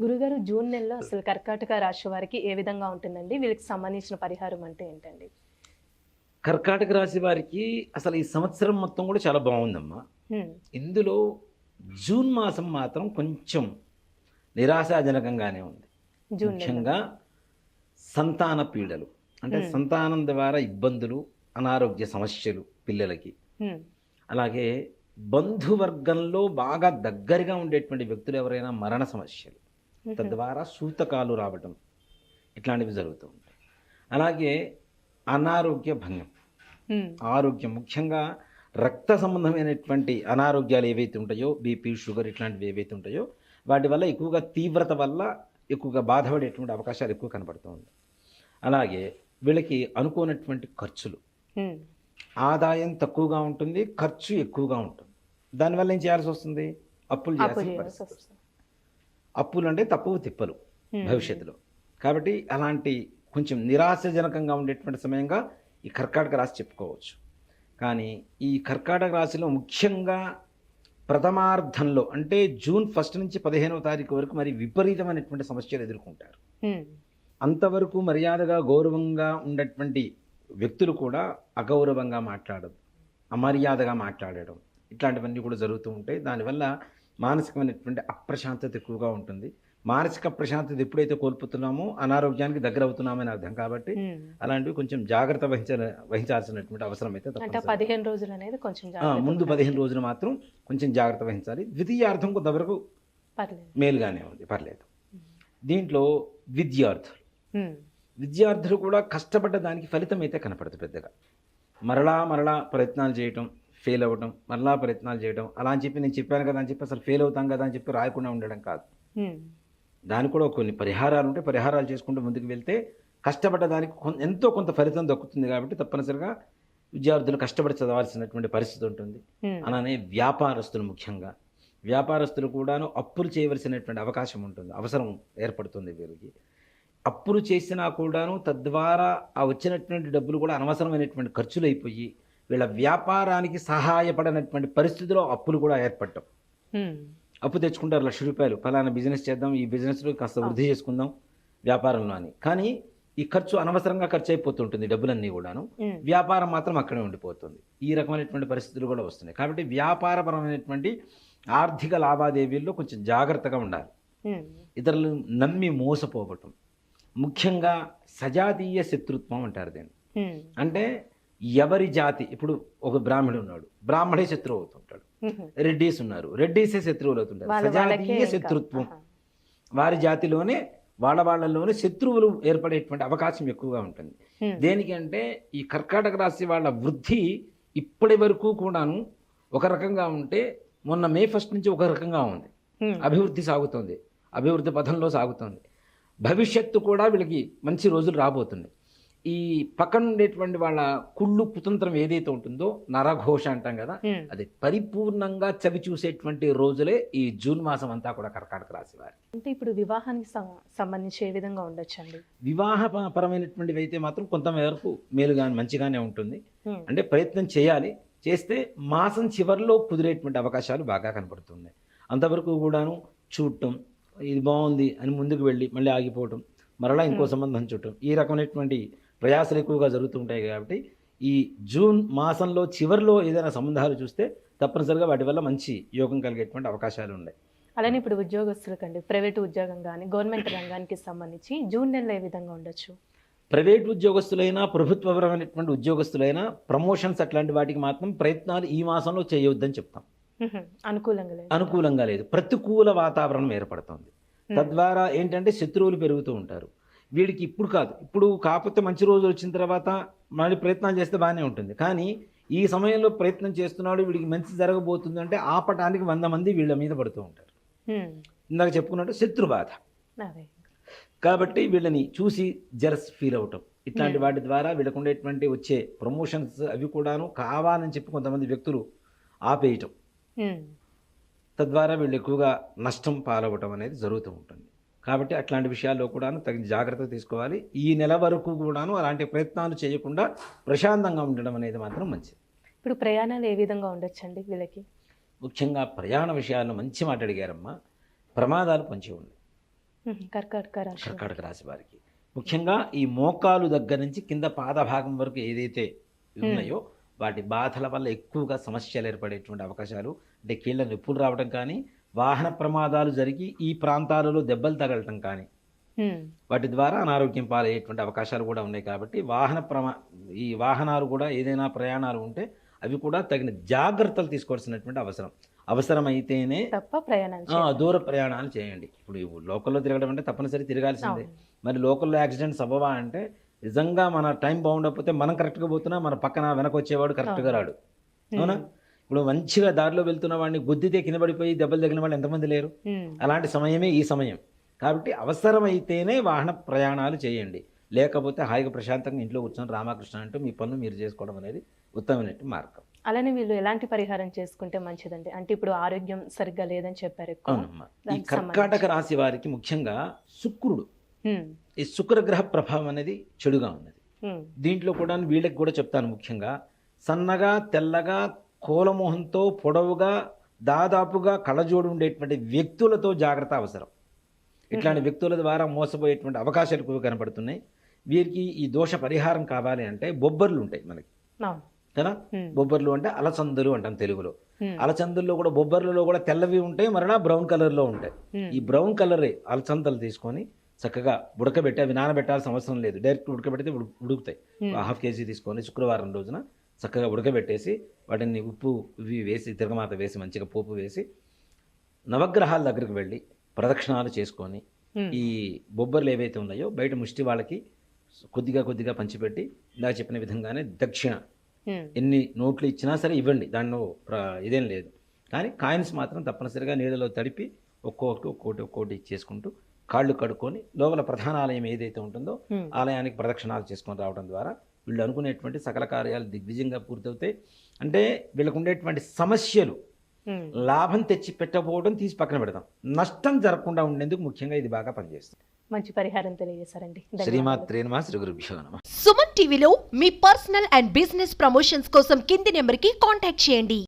గురుగారు జూన్ నెలలో అసలు కర్కాటక రాశి వారికి ఏ విధంగా ఉంటుందండి? వీళ్ళకి సంబంధించిన పరిహారం అంటే ఏంటండి? కర్కాటక రాశి వారికి అసలు ఈ సంవత్సరం మొత్తం కూడా చాలా బాగుందమ్మా. ఇందులో జూన్ మాసం మాత్రం కొంచెం నిరాశాజనకంగానే ఉంది. ముఖ్యంగా సంతాన పీడలు. అంటే సంతానం ద్వారా ఇబ్బందులు అనారోగ్య సమస్యలు పిల్లలకి. అలాగే బంధువర్గంలో బాగా దగ్గరగా ఉండేటువంటి వ్యక్తులు ఎవరైనా మరణ సమస్యలు. తద్వారా సూతకాలు రావటం ఇట్లాంటివి జరుగుతూ ఉంటాయి. అలాగే అనారోగ్య భంగం. ఆరోగ్యం ముఖ్యంగా రక్త సంబంధమైనటువంటి అనారోగ్యాలు ఏవైతే ఉంటాయో బీపీ షుగర్ ఇట్లాంటివి ఏవైతే ఉంటాయో వాటి వల్ల ఎక్కువగా తీవ్రత వల్ల ఎక్కువగా బాధపడేటువంటి అవకాశాలు ఎక్కువ కనపడుతూ ఉంది అలాగే వీళ్ళకి అనుకోనటువంటి ఖర్చులు. ఆదాయం తక్కువగా ఉంటుంది ఖర్చు ఎక్కువగా ఉంటుంది. దానివల్ల ఏం చేయాల్సి వస్తుంది? అప్పులు చేయాల్సి వస్తుంది. అప్పులు అంటే తప్పువు తిప్పలు భవిష్యత్తులో. కాబట్టి అలాంటి కొంచెం నిరాశజనకంగా ఉండేటువంటి సమయంగా ఈ కర్కాటక రాశి చెప్పుకోవచ్చు. కానీ ఈ కర్కాటక రాశిలో ముఖ్యంగా ప్రథమార్థంలో అంటే జూన్ ఫస్ట్ నుంచి పదిహేనవ తారీఖు వరకు మరి విపరీతమైనటువంటి సమస్యలు ఎదుర్కొంటారు. అంతవరకు మర్యాదగా గౌరవంగా ఉన్నటువంటి వ్యక్తులు కూడా అగౌరవంగా మాట్లాడడం అమర్యాదగా మాట్లాడడం ఇట్లాంటివన్నీ కూడా జరుగుతూ ఉంటాయి. దానివల్ల మానసికమైనటువంటి అప్రశాంతత ఎక్కువగా ఉంటుంది. మానసిక ప్రశాంతత ఎప్పుడైతే కోల్పోతున్నామో అనారోగ్యానికి దగ్గర అవుతున్నామని అర్థం కాబట్టి. అలాంటివి కొంచెం జాగ్రత్త వహించ వహించాల్సినటువంటి అవసరం అయితే. పదిహేను రోజులు అనేది కొంచెం ముందు. పదిహేను రోజులు మాత్రం కొంచెం జాగ్రత్త వహించాలి. ద్వితీయార్థం కొంతవరకు మేలుగానే ఉంది. పర్లేదు. దీంట్లో విద్యార్థులు. విద్యార్థులు కూడా కష్టపడ్డ దానికి ఫలితం అయితే కనపడదు పెద్దగా. మరలా మరలా ప్రయత్నాలు చేయటం ఫెయిల్ అవ్వటం మరలా ప్రయత్నాలు చేయటం అలా అని చెప్పి నేను చెప్పాను కదా అని చెప్పి అసలు ఫెయిల్ అవుతాం కదా అని చెప్పి రాయకుండా ఉండడం కాదు. దానికి కూడా కొన్ని పరిహారాలు ఉంటే పరిహారాలు చేసుకుంటూ ముందుకు వెళ్తే కష్టపడ్డ దానికి ఎంతో కొంత ఫలితం దక్కుతుంది కాబట్టి తప్పనిసరిగా విద్యార్థులు కష్టపడి చదవాల్సినటువంటి పరిస్థితి ఉంటుంది. అలానే వ్యాపారస్తులు ముఖ్యంగా. వ్యాపారస్తులు కూడాను అప్పులు చేయవలసినటువంటి అవకాశం ఉంటుంది. అవసరం ఏర్పడుతుంది వీరికి అప్పులు చేసినా కూడాను తద్వారా ఆ వచ్చినటువంటి డబ్బులు కూడా అనవసరమైనటువంటి ఖర్చులు అయిపోయి వీళ్ళ వ్యాపారానికి సహాయపడనటువంటి పరిస్థితిలో అప్పులు కూడా ఏర్పడటం అప్పు తెచ్చుకుంటారు లక్ష రూపాయలు. ఫలానా బిజినెస్ చేద్దాం ఈ బిజినెస్లో కాస్త వృద్ధి చేసుకుందాం వ్యాపారంలో అని. కానీ ఈ ఖర్చు అనవసరంగా ఖర్చు అయిపోతుంటుంది డబ్బులన్నీ కూడాను. వ్యాపారం మాత్రం అక్కడే ఉండిపోతుంది. ఈ రకమైనటువంటి పరిస్థితులు కూడా వస్తున్నాయి. కాబట్టి వ్యాపారపరమైనటువంటి ఆర్థిక లావాదేవీల్లో కొంచెం జాగ్రత్తగా ఉండాలి. ఇతరులు నమ్మి మోసపోవటం. ముఖ్యంగా సజాతీయ శత్రుత్వం అంటారు దీన్ని. అంటే ఎవరి జాతి? ఇప్పుడు ఒక బ్రాహ్మడు ఉన్నాడు. బ్రాహ్మడే శత్రువు అవుతుంటాడు. రెడ్డీస్ ఉన్నారు. రెడ్డీసే శత్రువులు అవుతుంటారు. సజాతీయ శత్రుత్వం. వారి జాతిలోనే వాళ్ళ వాళ్ళలోనే శత్రువులు ఏర్పడేటువంటి అవకాశం ఎక్కువగా ఉంటుంది. దేనికంటే ఈ కర్కాటక రాశి వాళ్ళ వృద్ధి ఇప్పటి వరకు కూడాను ఒక రకంగా ఉంటే మొన్న మే ఫస్ట్ నుంచి ఒక రకంగా ఉంది. అభివృద్ధి సాగుతోంది. అభివృద్ధి పథంలో సాగుతోంది. భవిష్యత్తు కూడా వీళ్ళకి మంచి రోజులు రాబోతుంది ఈ పక్కన ఉండేటువంటి వాళ్ళ కుళ్ళు కుతంత్రం ఏదైతే ఉంటుందో నరఘోష అంటాం కదా. అది పరిపూర్ణంగా చవి చూసేటువంటి రోజులే ఈ జూన్ మాసం అంతా కూడా కర్కాటక రాశి వారి. అంటే ఇప్పుడు వివాహానికి సంబంధించి ఏ విధంగా ఉండొచ్చండి? వివాహ పరమైనటువంటివి అయితే మాత్రం కొంతమేరకు మేలుగా మంచిగానే ఉంటుంది. అంటే ప్రయత్నం చేయాలి. చేస్తే మాసం చివరిలో కుదిరేటువంటి అవకాశాలు బాగా కనపడుతున్నాయి. అంతవరకు కూడాను చూడటం ఇది బాగుంది అని ముందుకు వెళ్ళి మళ్ళీ ఆగిపోవటం మరలా ఇంకో సంబంధం చూడటం ఈ రకమైనటువంటి ప్రయాసాలు ఎక్కువగా జరుగుతుంటాయి కాబట్టి ఈ జూన్ మాసంలో చివరిలో ఏదైనా సంబంధాలు చూస్తే తప్పనిసరిగా వాటి వల్ల మంచి యోగం కలిగేటువంటి అవకాశాలు ఉన్నాయి. అలానే ఇప్పుడు ఉద్యోగస్తులకండి ప్రైవేట్ ఉద్యోగం కానీ గవర్నమెంట్ రంగానికి సంబంధించి జూన్ నెలలో ఏ విధంగా ఉండొచ్చు? ప్రైవేట్ ఉద్యోగస్తులైనా ప్రభుత్వపరమైనటువంటి ఉద్యోగస్తులైనా ప్రమోషన్స్ అట్లాంటి వాటికి మాత్రం ప్రయత్నాలు ఈ మాసంలో చేయొద్దని చెప్తాం. అనుకూలంగా లేదు. అనుకూలంగా లేదు. ప్రతికూల వాతావరణం ఏర్పడుతుంది. తద్వారా ఏంటంటే శత్రువులు పెరుగుతూ ఉంటారు. వీడికి ఇప్పుడు కాదు. ఇప్పుడు కాకపోతే మంచి రోజులు వచ్చిన తర్వాత మళ్ళీ ప్రయత్నాలు చేస్తే బాగానే ఉంటుంది. కానీ ఈ సమయంలో ప్రయత్నం చేస్తున్నాడు వీడికి మంచి జరగబోతుంది అంటే ఆపటానికి వంద మంది వీళ్ళ మీద పడుతూ ఉంటారు. ఇందాక చెప్పుకున్నట్టు శత్రు బాధ. అదే. కాబట్టి వీళ్ళని చూసి జలస్ ఫీల్ అవటం. ఇట్లాంటి వాటి ద్వారా వీళ్ళకు ఉండేటువంటి వచ్చే ప్రమోషన్స్ అవి కూడాను కావాలని చెప్పి కొంతమంది వ్యక్తులు ఆపేయటం. తద్వారా వీళ్ళు ఎక్కువగా నష్టం పాలవటం అనేది జరుగుతూ ఉంటుంది. కాబట్టి అట్లాంటి విషయాల్లో కూడాను తగిన జాగ్రత్త తీసుకోవాలి. ఈ నెల వరకు కూడాను అలాంటి ప్రయత్నాలు చేయకుండా ప్రశాంతంగా ఉండడం అనేది మాత్రం మంచిది. ఇప్పుడు ప్రయాణాలు ఏ విధంగా ఉండొచ్చండి వీళ్ళకి? ముఖ్యంగా ప్రయాణ విషయాల్లో మంచి మాట అడిగారమ్మా. ప్రమాదాలు పొంచి ఉన్నాయి. కర్కాటక రాశి కర్కాటక రాశి వారికి. ముఖ్యంగా ఈ మోకాలు దగ్గర నుంచి కింద పాద భాగం వరకు ఏదైతే ఉన్నాయో వాటి బాధల వల్ల ఎక్కువగా సమస్యలు ఏర్పడేటువంటి అవకాశాలు అంటే కీళ్ళ నొప్పులు రావడం కానీ వాహన ప్రమాదాలు జరిగి ఈ ప్రాంతాలలో దెబ్బలు తగలటం కానీ వాటి ద్వారా అనారోగ్యం పాలయ్యేటువంటి అవకాశాలు కూడా ఉన్నాయి కాబట్టి వాహన ప్రమా ఈ వాహనాలు కూడా ఏదైనా ప్రయాణాలు ఉంటే అవి కూడా తగిన జాగ్రత్తలు తీసుకోవాల్సినటువంటి అవసరం. అవసరమైతేనే తప్ప చేయాలి. దూర ప్రయాణాలు చేయండి. ఇప్పుడు లోకల్లో తిరగడం అంటే తప్పనిసరి తిరగాల్సిందే. మరి లోకల్లో యాక్సిడెంట్స్ అవ్వవా అంటే నిజంగా మన టైం బాగుండకపోతే మనం కరెక్ట్గా పోతున్నా మన పక్కన వెనక వచ్చేవాడు కరెక్ట్గా రాడు. అవునా? ఇప్పుడు మంచిగా దారిలో వెళ్తున్న వాడిని గుద్దితే కింద పడిపోయి దెబ్బలు తగిలిన వాళ్ళు ఎంతమంది లేరు? అలాంటి సమయమే ఈ సమయం. కాబట్టి అవసరమైతేనే వాహన ప్రయాణాలు చేయండి. లేకపోతే హాయిగా ప్రశాంతంగా ఇంట్లో కూర్చొని రామకృష్ణ అంటూ మీ పనులు మీరు చేసుకోవడం అనేది ఉత్తమమైన మార్గం. అలానే వీళ్ళు ఎలాంటి పరిహారం చేసుకుంటే మంచిదండి? అంటే ఇప్పుడు ఆరోగ్యం సరిగ్గా లేదని చెప్పారు ఈ కర్కాటక రాశి వారికి ముఖ్యంగా శుక్రుడు. ఈ శుక్రగ్రహ ప్రభావం అనేది చెడుగా ఉన్నది. దీంట్లో కూడా వీళ్ళకి కూడా చెప్తాను ముఖ్యంగా సన్నగా తెల్లగా కోలమోహంతో పొడవుగా దాదాపుగా కళ్ళజోడు ఉండేటువంటి వ్యక్తులతో జాగ్రత్త అవసరం. ఇట్లాంటి వ్యక్తుల ద్వారా మోసపోయేటువంటి అవకాశాలు ఎక్కువ కనపడుతున్నాయి వీరికి ఈ దోష పరిహారం కావాలి అంటే బొబ్బర్లు ఉంటాయి మనకి. కదా? బొబ్బర్లు అంటే అలచందులు అంటాం తెలుగులో. ఉమ్, అలచందుల్లో కూడా బొబ్బర్లలో కూడా తెల్లవి ఉంటాయి మరలా బ్రౌన్ కలర్లో ఉంటాయి. ఈ బ్రౌన్ కలరే అలచందలు తీసుకొని చక్కగా ఉడకబెట్టి అవి నానబెట్టాల్సిన అవసరం లేదు. డైరెక్ట్ ఉడకబెడితే ఉడు- ఉడుకుతాయి. హాఫ్ కేజీ తీసుకొని శుక్రవారం రోజున చక్కగా ఉడకబెట్టేసి వాటిని ఉప్పు ఇవి వేసి తిరగమాత వేసి మంచిగా పోపు వేసి నవగ్రహాల దగ్గరికి వెళ్ళి ప్రదక్షిణాలు చేసుకొని ఈ బొబ్బర్లు ఏవైతే ఉన్నాయో బయట ముష్టి వాళ్ళకి కొద్దిగా కొద్దిగా పంచిపెట్టి ఇందాక చెప్పిన విధంగానే దక్షిణ ఎన్ని నోట్లు ఇచ్చినా సరే ఇవ్వండి. దానిలో ఇదేం లేదు. కానీ కాయిన్స్ మాత్రం తప్పనిసరిగా నీళ్ళలో తడిపి ఒక్కొక్కటి ఒక్కోటి ఒక్కోటి ఇచ్చేసుకుంటూ కాళ్ళు కడుక్కొని లోపల ప్రధాన ఆలయం ఏదైతే ఉంటుందో ఆలయానికి ప్రదక్షిణాలు చేసుకొని రావడం ద్వారా వీళ్ళు అనుకునేటువంటి సకల కార్యాలు దిగ్విజయంగా పూర్తవుతాయి. అంటే వీళ్ళకు ఉండేటువంటి సమస్యలు. లాభం తెచ్చి పెట్టకపోవడం తీసి పక్కన పెడతాం నష్టం జరగకుండా ఉండేందుకు ముఖ్యంగా ఇది బాగా పనిచేస్తుంది. మంచి పరిహారం తెలియజేశారండి. శ్రీమాత్రే నమ శ్రీ గురుభ్యో నమ. సుమన్ టీవీలో మీ పర్సనల్ అండ్ బిజినెస్ ప్రమోషన్స్ కోసం కింది నెంబర్కి కాంటాక్ట్ చేయండి.